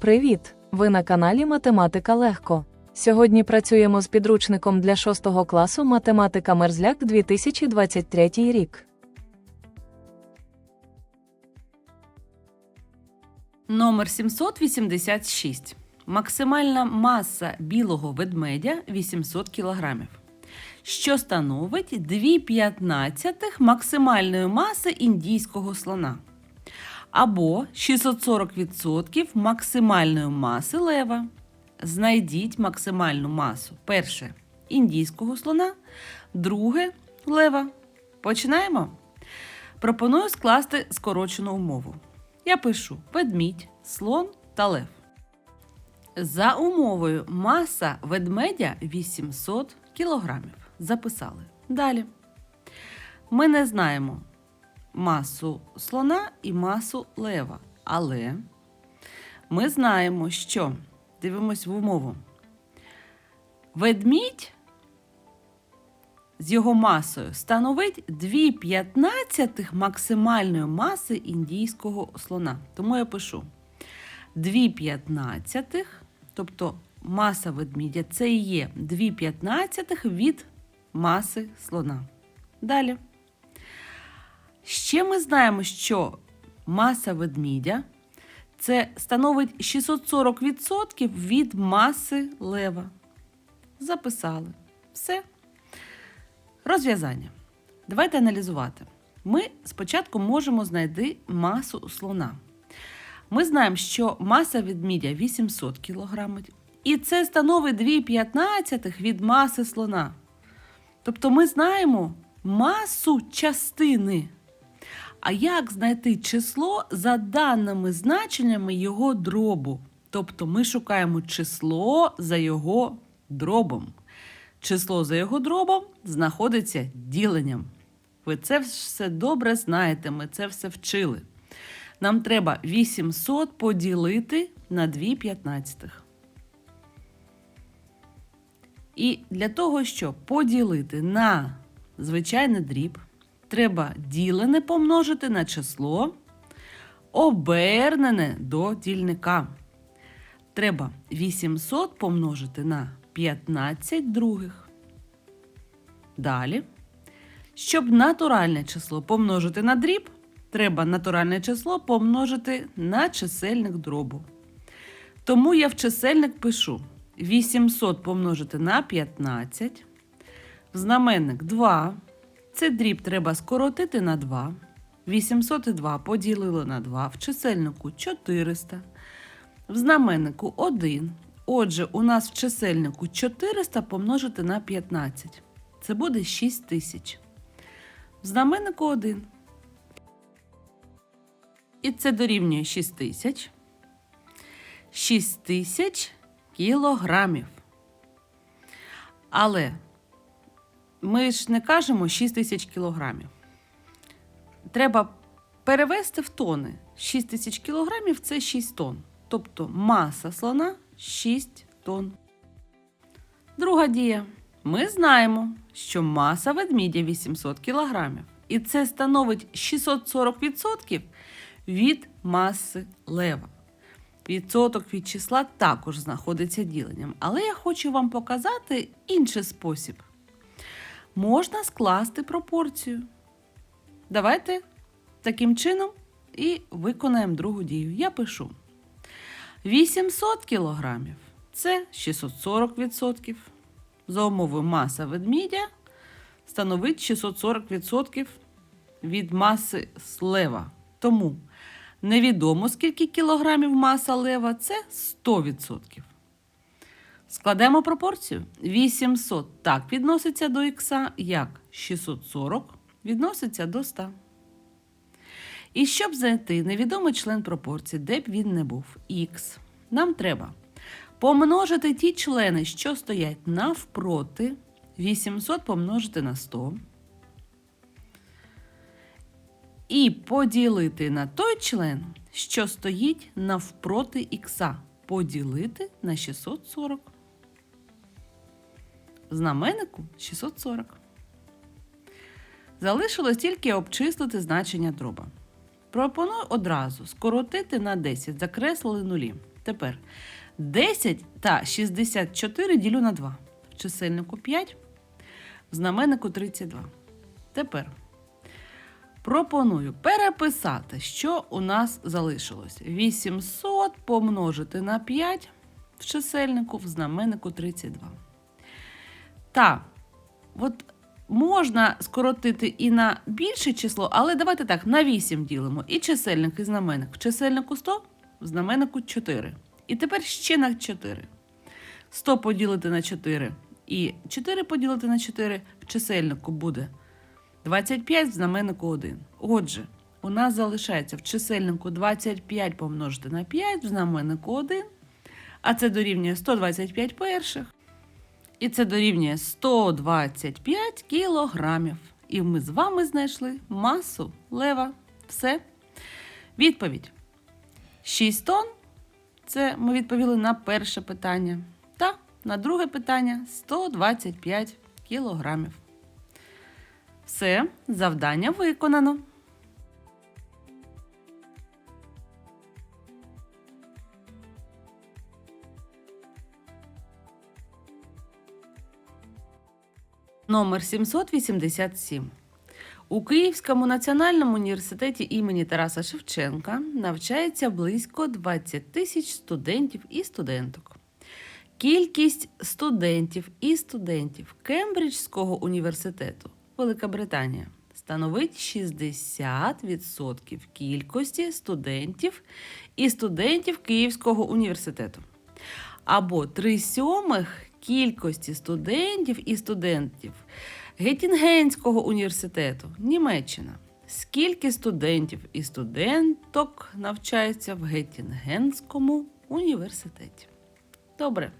Привіт! Ви на каналі Математика Легко. Сьогодні працюємо з підручником для 6 класу Математика Мерзляк 2023 рік. Номер 786. Максимальна маса білого ведмедя 800 кг, що становить 2,15 максимальної маси індійського слона. Або 640% максимальної маси лева. Знайдіть максимальну масу. Перше індійського слона, друге лева. Починаємо. Пропоную скласти скорочену умову. Я пишу ведмідь, слон та лев. За умовою маса ведмедя 800 кг. Записали. Далі. Ми не знаємо масу слона і масу лева. Але ми знаємо, що дивимось в умову. Ведмідь з його масою становить 2,15 максимальної маси індійського слона. Тому я пишу 2,15, тобто маса ведмідя це і є 2,15 від маси слона. Далі. Ще ми знаємо, що маса ведмідя це становить 640% від маси лева. Записали. Все. Розв'язання. Давайте аналізувати. Ми спочатку можемо знайти масу слона. Ми знаємо, що маса ведмідя 800 кг, і це становить 2,15 від маси слона. Тобто ми знаємо масу частини. А як знайти число за даними значеннями його дробу? Тобто ми шукаємо число за його дробом. Число за його дробом знаходиться діленням. Ви це все добре знаєте, ми це все вчили. Нам треба 800 поділити на 2,15. І для того, щоб поділити на звичайний дріб, треба ділене помножити на число, обернене до дільника. Треба 800 помножити на 15 других. Далі. Щоб натуральне число помножити на дріб, треба натуральне число помножити на чисельник дробу. Тому я в чисельник пишу 800 помножити на 15. В знаменник 2. Це дріб треба скоротити на 2. 802 поділили на 2. В чисельнику 400. В знаменнику 1. Отже, у нас в чисельнику 400 помножити на 15. Це буде 6 тисяч. В знаменнику 1. І це дорівнює 6 тисяч. 6 тисяч кілограмів. Але ми ж не кажемо 6 тисяч кілограмів. Треба перевести в тони. 6 тисяч кілограмів це 6 тонн. Тобто маса слона 6 тонн. Друга дія. Ми знаємо, що маса ведмідя 800 кг. І це становить 640% від маси лева. Відсоток від числа також знаходиться діленням. Але я хочу вам показати інший спосіб. Можна скласти пропорцію. Давайте таким чином і виконаємо другу дію. Я пишу 800 кг це 640%. За умовою маса ведмідя становить 640% від маси лева. Тому невідомо, скільки кілограмів маса лева це 100%. Складемо пропорцію. 800 так відноситься до х, як 640 відноситься до 100. І щоб знайти невідомий член пропорції, де б він не був, х, нам треба помножити ті члени, що стоять навпроти, 800 помножити на 100. І поділити на той член, що стоїть навпроти х, поділити на 640. Знаменнику 640. Залишилось тільки обчислити значення дроба. Пропоную одразу скоротити на 10, закреслили нулі. Тепер 10 та 64 ділю на 2. В чисельнику 5, в знаменнику 32. Тепер пропоную переписати, що у нас залишилось. 800 помножити на 5 в чисельнику, в знаменнику 32. Та, от можна скоротити і на більше число, але давайте так, на 8 ділимо. І чисельник, і знаменник. В чисельнику 100, в знаменнику 4. І тепер ще на 4. 100 поділити на 4 і 4 поділити на 4 в чисельнику буде 25, в знаменнику 1. Отже, у нас залишається в чисельнику 25 помножити на 5, в знаменнику 1. А це дорівнює 125 перших. І це дорівнює 125 кілограмів. І ми з вами знайшли масу лева. Все. Відповідь. 6 тонн. Це ми відповіли на перше питання. Та на друге питання 125 кілограмів. Все, завдання виконано. Номер 787. У Київському національному університеті імені Тараса Шевченка навчається близько 20 тисяч студентів і студенток. Кількість студентів і студентів Кембриджського університету Велика Британія становить 60% кількості студентів і студентів Київського університету або 3 сьомих кількості студентів і студентів Геттінгенського університету, Німеччина. Скільки студентів і студенток навчається в Геттінгенському університеті? Добре.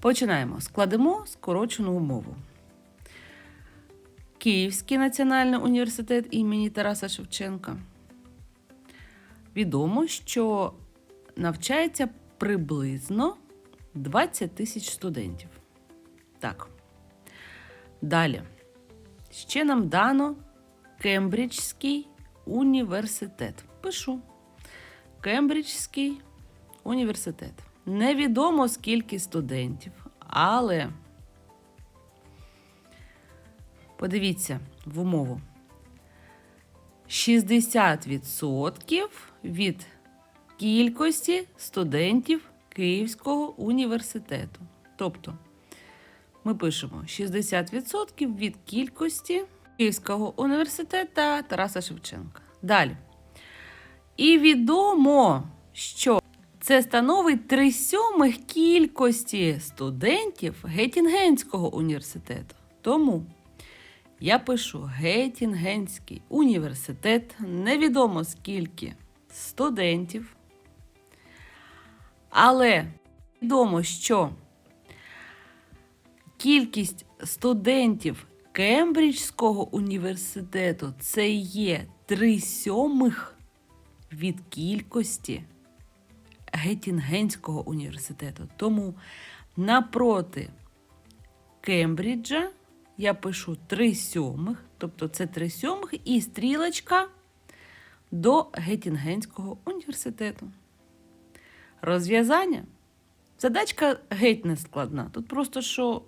Починаємо. Складемо скорочену умову. Київський національний університет імені Тараса Шевченка. Відомо, що навчається приблизно 20 тисяч студентів. Так. Далі. Ще нам дано Кембриджський університет. Пишу. Кембриджський університет. Невідомо скільки студентів, але подивіться в умову. 60% від кількості студентів Київського університету. Тобто ми пишемо 60% від кількості Київського університету Тараса Шевченка. Далі. І відомо, що це становить 3 сьомих кількості студентів Геттінгенського університету. Тому я пишу Геттінгенський університет, невідомо скільки студентів. Але відомо, що кількість студентів Кембриджського університету це є 3 сьомих від кількості Геттінгенського університету. Тому напроти Кембриджа я пишу 3 сьомих, тобто це 3 сьомих і стрілочка до Геттінгенського університету. Розв'язання. Задачка геть не складна. Тут просто що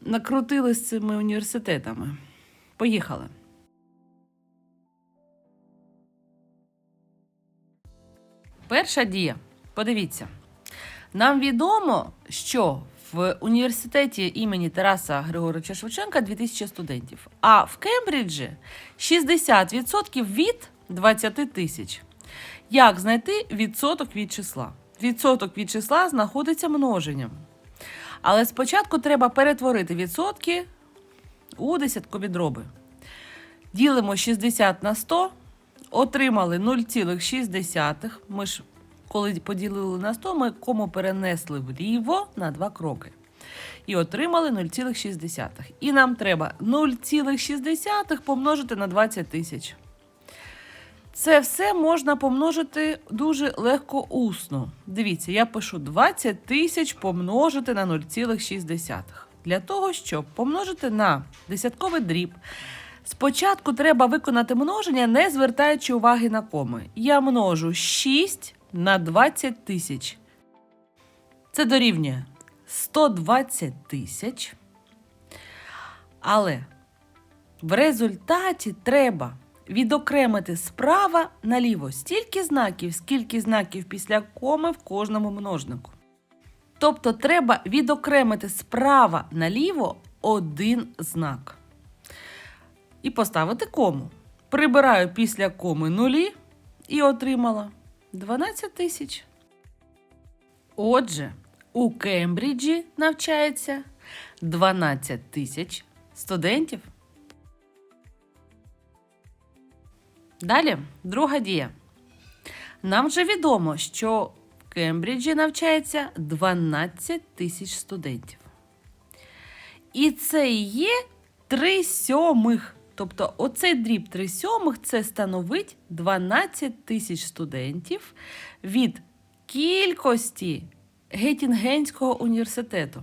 накрутили з цими університетами. Поїхали. Перша дія. Подивіться. Нам відомо, що в університеті імені Тараса Григоровича Шевченка 2000 студентів, а в Кембриджі 60% від 20 тисяч. Як знайти відсоток від числа? Відсоток від числа знаходиться множенням. Але спочатку треба перетворити відсотки у десяткові дроби. Ділимо 60 на 100, отримали 0,6. Ми ж, коли поділили на 100, ми кому перенесли вліво на 2 кроки. І отримали 0,6. І нам треба 0,6 помножити на 20 тисяч. Це все можна помножити дуже легко усно. Дивіться, я пишу 20 тисяч помножити на 0,6. Для того, щоб помножити на десятковий дріб, спочатку треба виконати множення, не звертаючи уваги на коми. Я множу 6 на 20 тисяч. Це дорівнює 120 тисяч. Але в результаті треба відокремити справа наліво стільки знаків, скільки знаків після коми в кожному множнику. Тобто треба відокремити справа наліво один знак. І поставити кому. Прибираю після коми нулі і отримала 12 тисяч. Отже, у Кембриджі навчається 12 тисяч студентів. Далі, друга дія. Нам вже відомо, що в Кембриджі навчається 12 тисяч студентів. І це є 3 сьомих. Тобто оцей дріб 3 сьомих це становить 12 тисяч студентів від кількості Геттінгенського університету.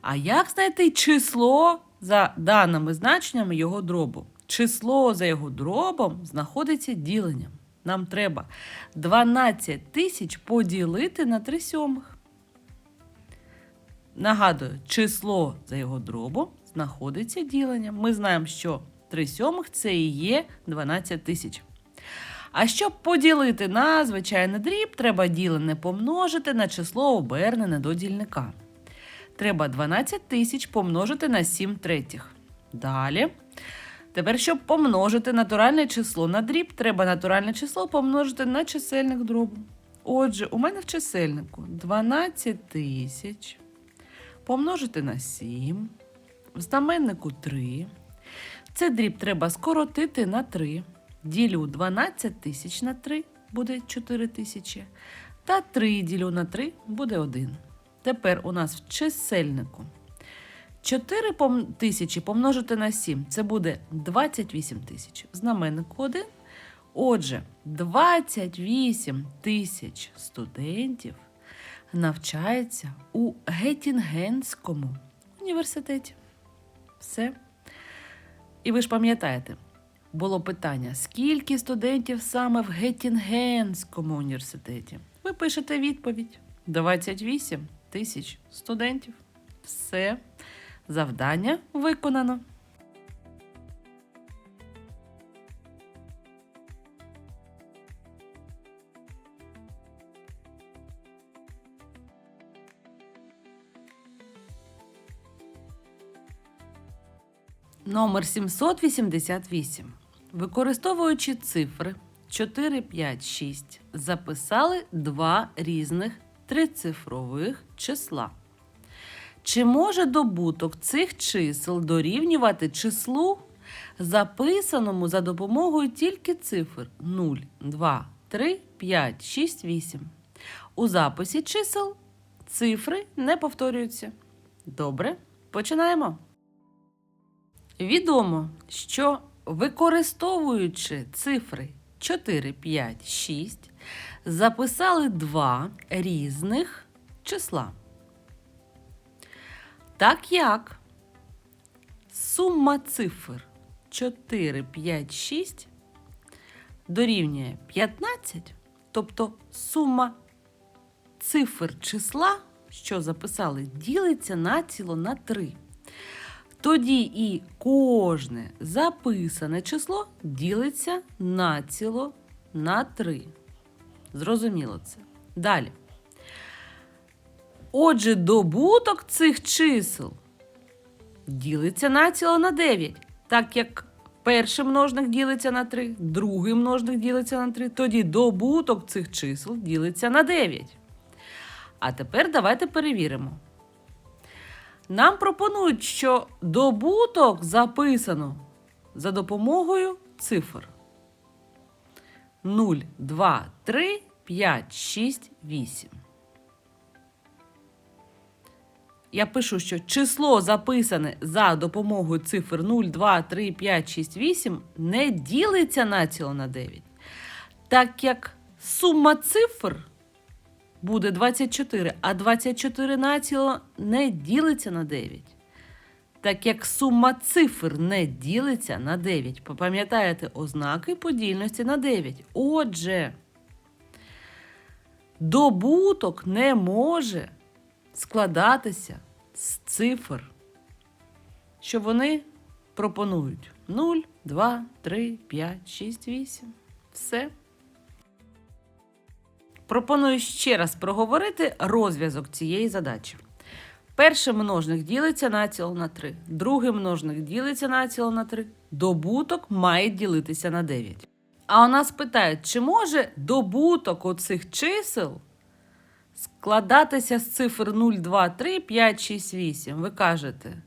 А як знайти число за даними значеннями його дробу? Число за його дробом знаходиться діленням. Нам треба 12 тисяч поділити на 3 сьомих. Нагадую, число за його дробом знаходиться діленням. Ми знаємо, що 3 сьомих це і є 12 тисяч. А щоб поділити на звичайний дріб, треба ділене помножити на число обернене до дільника. Треба 12 тисяч помножити на 7 третіх. Далі. Тепер, щоб помножити натуральне число на дріб, треба натуральне число помножити на чисельник дробу. Отже, у мене в чисельнику 12 тисяч помножити на 7, в знаменнику 3. Це дріб треба скоротити на 3. Ділю 12 тисяч на 3, буде 4 тисячі. Та 3 ділю на 3 буде 1. Тепер у нас в чисельнику 4 тисячі помножити на 7 це буде 28 тисяч. Знаменнику 1. Отже, 28 тисяч студентів навчається у Геттінгенському університеті. Все. І ви ж пам'ятаєте, було питання: скільки студентів саме в Геттінгенському університеті? Ви пишете відповідь: 28 тисяч студентів. Все. Завдання виконано. Номер 788. Використовуючи цифри 4, 5, 6, записали два різних трицифрових числа. Чи може добуток цих чисел дорівнювати числу, записаному за допомогою тільки цифр 0, 2, 3, 5, 6, 8? У записі чисел цифри не повторюються. Добре, починаємо. Відомо, що використовуючи цифри 4, 5, 6, записали два різних числа. Так як сума цифр 4, 5, 6 дорівнює 15, тобто сума цифр числа, що записали, ділиться націло на 3. Тоді і кожне записане число ділиться націло на 3. Зрозуміло це. Далі. Отже, добуток цих чисел ділиться націло на 9. Так як перший множник ділиться на 3, другий множник ділиться на 3, тоді добуток цих чисел ділиться на 9. А тепер давайте перевіримо. Нам пропонують, що добуток записано за допомогою цифр 0, 2, 3, 5, 6, 8. Я пишу, що число записане за допомогою цифр 0, 2, 3, 5, 6, 8 не ділиться націло на 9. Так як сума цифр буде 24, а 24 націло не ділиться на 9. Так як сума цифр не ділиться на 9. Пам'ятаєте ознаки подільності на 9. Отже, Добуток не може складатися з цифр, що вони пропонують 0, 2, 3, 5, 6, 8. Все. Пропоную ще раз проговорити розв'язок цієї задачі. Перший множник ділиться націло на 3, другий множник ділиться націло на 3, добуток має ділитися на 9. А у нас питають, чи може добуток оцих чисел складатися з цифр 0, 2, 3, 5, 6, 8? Ви кажете,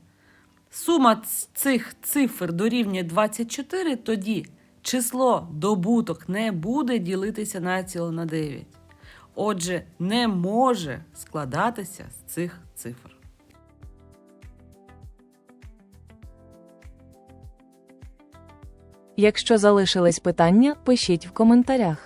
сума цих цифр дорівнює 24, тоді число добуток не буде ділитися націло на 9. Отже, не може складатися з цих цифр. Якщо залишились питання, пишіть в коментарях.